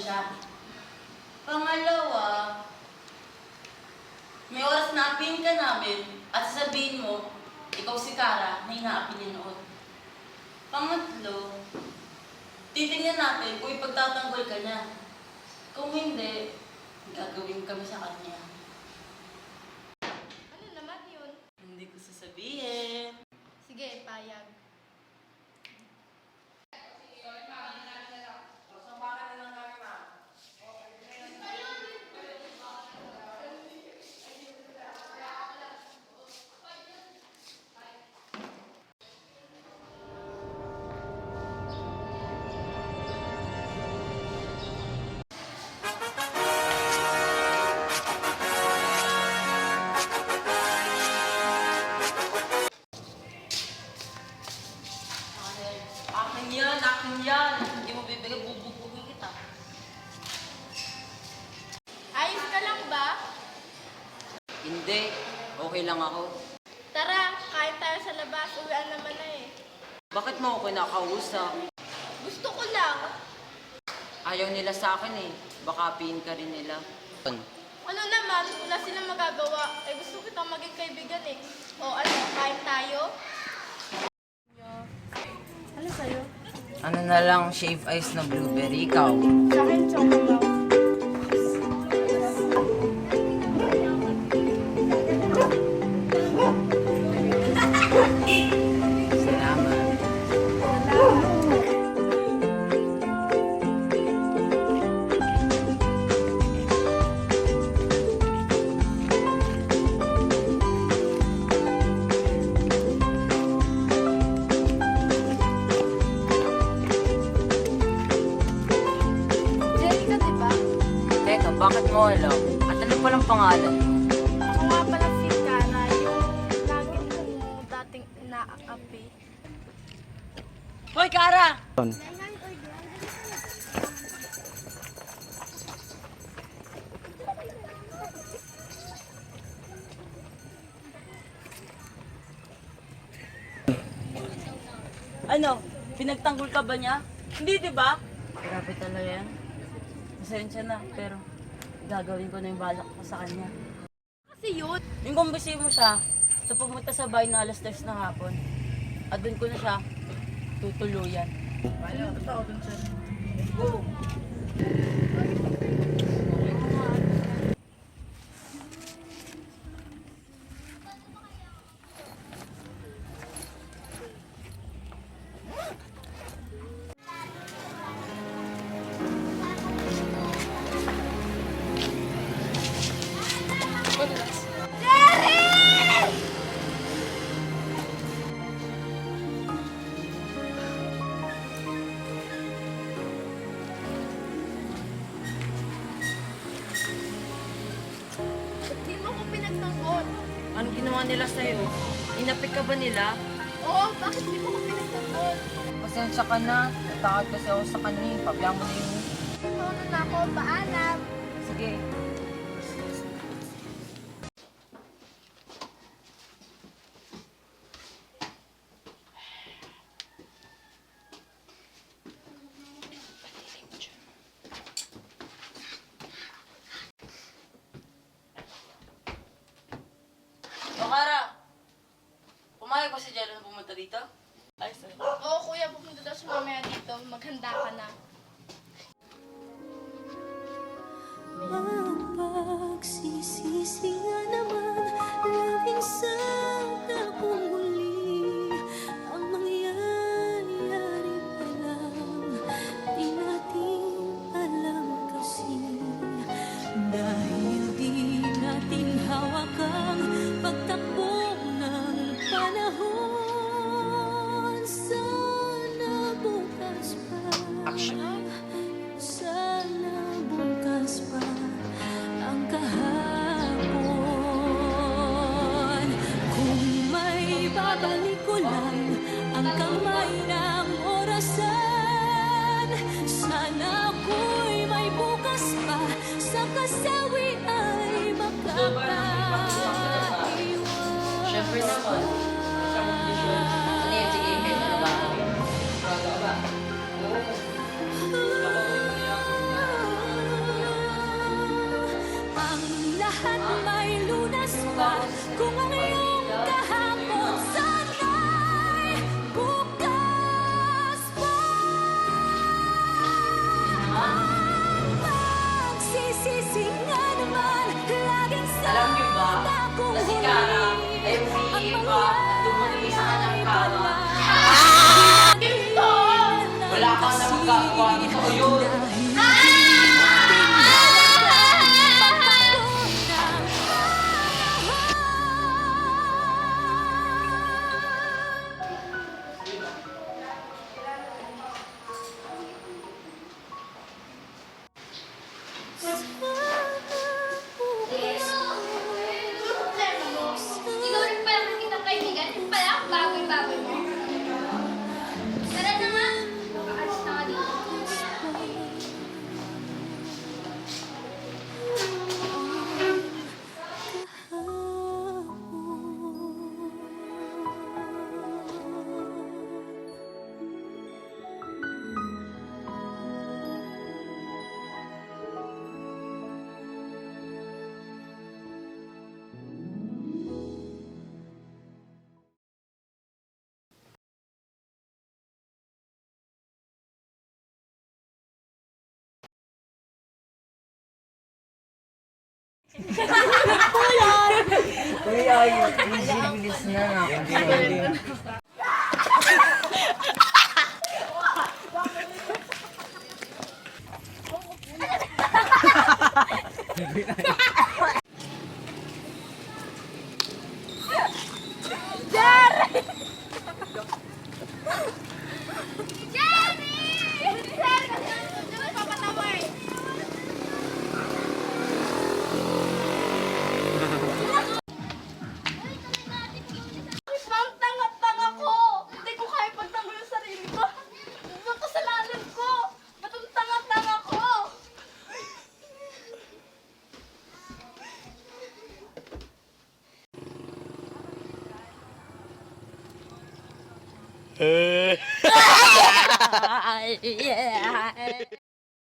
siya. Pangalawa, may oras na apin ka namin at sasabihin mo, ikaw si Kara na inaapin niya noon. Pangatlo, titingnan natin kung ipagtatanggol ka niya. Kung hindi, gagawin kami sa kanya. Lang ako. Tara, kain tayo sa labas. Uwian naman na eh. Bakit mo ako kinakausap? Gusto ko lang. Ayaw nila sa akin eh. Baka piin ka rin nila. Ano naman, wala silang magagawa. Eh gusto kitang maging kaibigan eh. O ano, kain tayo? Ano sa'yo? Ano na lang, shave ice na blueberry, ikaw. Sa akin, chocolate. Bakit mo alam? At ano palang pangalan? Ako nga pala si Kara, yung lagi kong dating inaakapi. Hoy, Kara! Ano? Pinagtanggol ka ba niya? Hindi, di ba? Grabe talaga yan. Pasensya na, pero gagawin ko na yung balak ko sa kanya. Kasi yun, Yung kumbisi mo siya, sa pumunta sa bahay na alas 3 ng hapon, at doon ko na siya tutuluyan. Paano? Basta ako dun siya. ba't ginawa nila sa'yo? Inapik ka ba nila? Oo, bakit di mo ko pinagtanggol? Pasensya ka na. Natakot kasi ako sa kanya. eh. Pabayaan mo na yun. Ano na ako, paalam. Sige. O Kara, pumayag ba si Jello na pumunta dito? Ay, sorry. Oo, kuya, pupunta daw siya mamaya dito. Maghanda ka na. Mapagsisisi nga naman Laging sana sa kasawi ay makapaiwan Siyempre naman. Sa kondisyon. Ano yan? Sige, kahit ano ba? Baga ba? Ang lahat may lunas pa Kung ang iyong kahapon ba? Dumuli sa kanyang kama. Ah! Wala ka na magagawa nito yun. Kuya! Kuya, yung bilis na. Hindi, hindi. เออ ไอ้